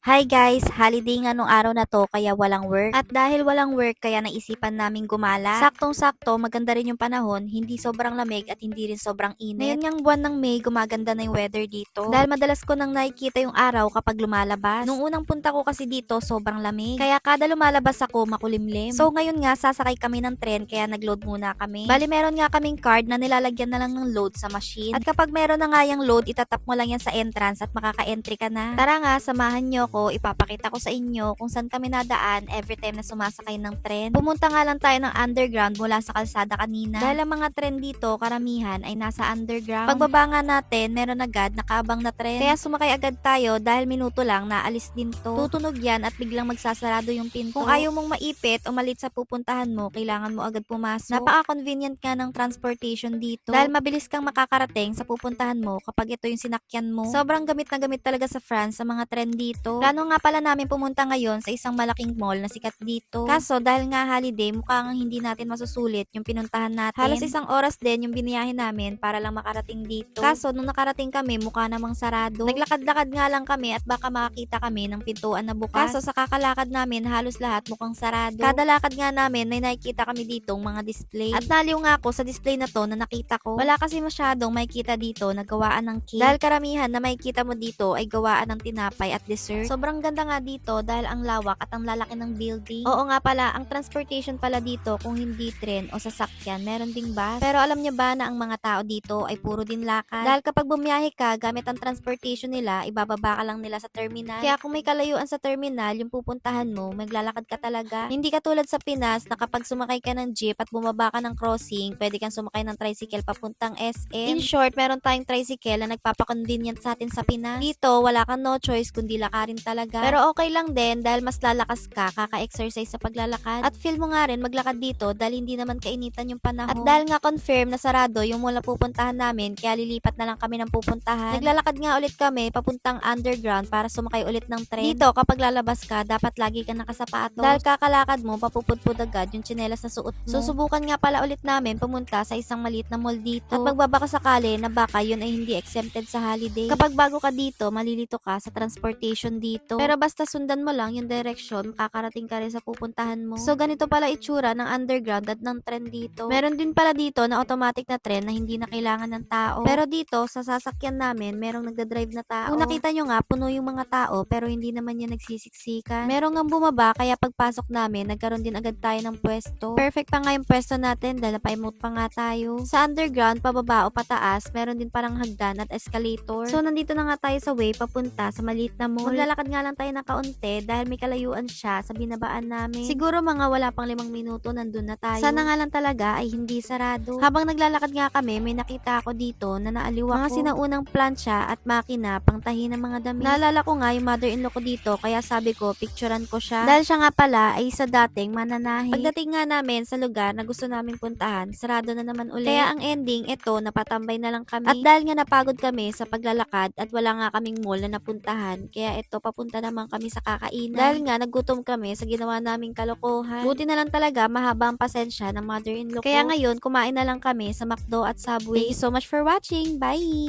Hi guys! Holiday nga nung araw na to kaya walang work. At dahil walang work kaya naisipan namin gumala. Saktong-sakto, maganda rin yung panahon, hindi sobrang lamig at hindi rin sobrang init. Ngayon ngang buwan ng May, gumaganda na yung weather dito. Dahil madalas ko nang nakikita yung araw kapag lumalabas. Nung unang punta ko kasi dito, sobrang lamig. Kaya kada lumalabas ako, makulimlim. So ngayon nga, sasakay kami ng tren kaya nagload muna kami. Bali meron nga kaming card na nilalagyan na lang ng load sa machine. At kapag meron na nga yung load, itatap mo lang yan sa entrance at makaka-entry ka na. Tara nga, samahan nyo ko, ipapakita ko sa inyo kung saan kami nadaan every time na sumasakay ng tren. Pumunta nga lang tayo ng underground mula sa kalsada kanina. Dahil ang mga tren dito, karamihan ay nasa underground. Pagbaba nga natin, meron agad nakaabang na tren. Kaya sumakay agad tayo dahil minuto lang naalis din to. Tutunog yan at biglang magsasarado yung pinto. Kung ayaw mong maipit o malit sa pupuntahan mo, kailangan mo agad pumasok. Napaka-convenient nga ng transportation dito. Dahil mabilis kang makakarating sa pupuntahan mo kapag ito yung sinakyan mo. Sobrang gamit na gamit talaga sa France sa mga tren dito. Plano nga pala namin pumunta ngayon sa isang malaking mall na sikat dito. Kaso dahil nga holiday, mukhang hindi natin masusulit yung pinuntahan natin. Halos isang oras din yung biniyahin namin para lang makarating dito. Kaso nung nakarating kami, mukha namang sarado. Naglakad-lakad nga lang kami at baka makakita kami ng pintuan na bukas. Kaso sa kakalakad namin, halos lahat mukhang sarado. Kada lakad nga namin, may nakikita kami ditong mga display. At naliw nga ako sa display na to na nakita ko. Wala kasi masyadong makikita dito na gawaan ng cake. Dahil karamihan na makikita mo dito ay gawaan ng tinapay at dessert. Sobrang ganda nga dito dahil ang lawak at ang lalaki ng building. Oo nga pala, ang transportation pala dito kung hindi tren o sasakyan, meron ding bus. Pero alam niya ba na ang mga tao dito ay puro din lakad? Dahil kapag bumiyahe ka gamit ang transportation nila, ibababa ka lang nila sa terminal. Kaya kung may kalayuan sa terminal, yung pupuntahan mo, maglalakad ka talaga. Hindi katulad sa Pinas na kapag sumakay ka ng jeep at bumaba ka ng crossing, pwede kang sumakay ng tricycle papuntang SM. In short, meron tayong tricycle na nagpapakonvenient sa atin sa Pinas. Dito, wala kang no choice kundi lakarin talaga. Pero okay lang din dahil mas lalakas ka kaka-exercise sa paglalakad. At feel mo nga rin maglakad dito dahil hindi naman kainitan yung panahon. At dahil nga confirm na sarado yung mula pupuntahan namin, kaya lilipat na lang kami ng pupuntahan. Naglalakad nga ulit kami papuntang underground para sumakay ulit ng tren. Dito, kapag lalabas ka, dapat lagi ka nakasapatos. Dahil kakalakad mo, papupudpud agad yung tsinelas na suot mo. Susubukan nga pala ulit namin pumunta sa isang maliit na mall dito. At magbabaka sakali na baka yun ay hindi exempted sa holiday. Kapag bago ka dito, malilito ka sa transportation dito. Pero basta sundan mo lang yung direction, makakarating ka rin sa pupuntahan mo. So ganito pala itsura ng underground at ng tren dito. Meron din pala dito na automatic na tren na hindi na kailangan ng tao. Pero dito, sa sasakyan namin, merong nagdadrive na tao. Kung nakita nyo nga, puno yung mga tao, pero hindi naman yan nagsisiksikan. Merong nga bumaba, kaya pagpasok namin, nagkaroon din agad tayo ng pwesto. Perfect pa nga yung pwesto natin, dahil pa-emote pa nga tayo. Sa underground, pababa o pataas, meron din parang hagdan at escalator. So, nandito na nga tayo sa way papunta sa maliit na mall. Maglalakad nga lang tayo ng kaunti dahil may kalayuan siya sa binabaan namin. Siguro mga wala pang limang minuto nandun na tayo. Sana nga lang talaga ay hindi sarado. Habang naglalakad nga kami, may nakita ako dito na naaliw ako. Mga sinaunang plancha at makina pang tahi ng mga damit. Naalala ko nga yung mother-in-law ko dito kaya sabi ko, picturean ko siya. Dahil siya nga pala ay sa dating mananahi. Pagdating nga namin sa lugar na gusto namin puntahan, sarado na naman ulit. Kaya ang ending, ito, napatambay na lang kami. At dahil nga napagod kami sa paglalakad at wala nga kaming mall na napuntahan, kaya ito, papunta naman kami sa kakainan. Dahil nga, nagutom kami sa ginawa naming kalokohan. Buti na lang talaga, mahaba ang pasensya ng mother-in-law ko. Kaya ngayon, kumain na lang kami sa McDo at Subway. Thank you so much for watching. Bye!